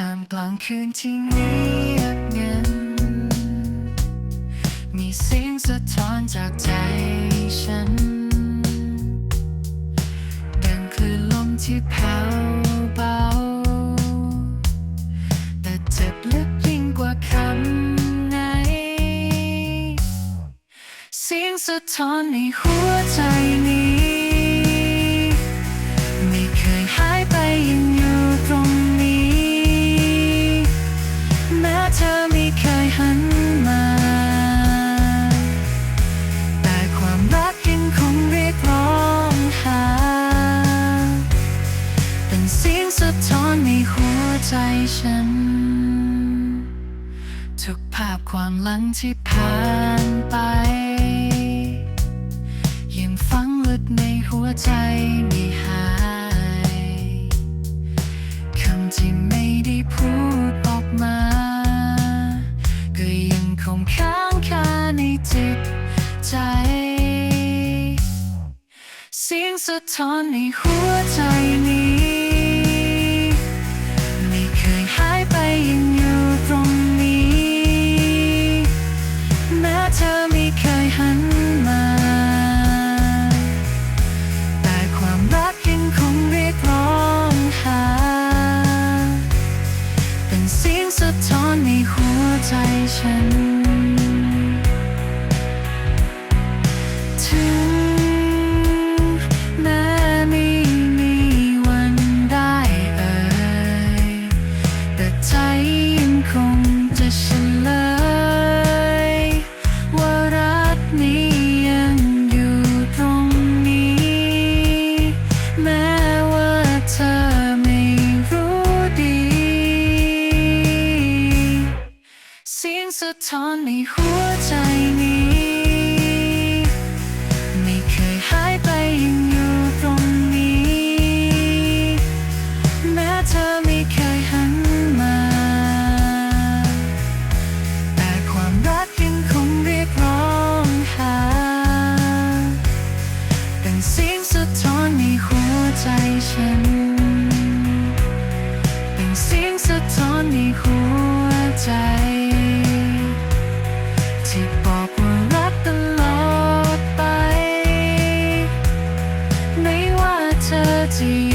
ท่ามกลางคืนที่เงียบเงียนมีเสียงสะท้อนจากใจฉัน ดังคลื่นลมที่แผ่วเบา แต่เจ็บลึกยิ่งกว่าคำไหน เสียงสะท้อนในหัวใจนี้ ท้อนในหัวใจฉัน ทุกภาพความหลังที่ผ่านไป ยังฝังลึกในหัวใจไม่หาย คำที่ไม่ได้พูดออกมา ก็ยังคงค้างคาในจิตใจ เสียงสะท้อนในหัวใจนี้ ฉัน สียงสะท้อนในหัวใจนี้ ไม่เคยหายไปยังอยู่ตรงนี้ แม้เธอไม่เคยหันมา แต่ความรักยังคงเรียกร้องหา เป็นเสียงสะท้อนในหัวใจฉัน to you.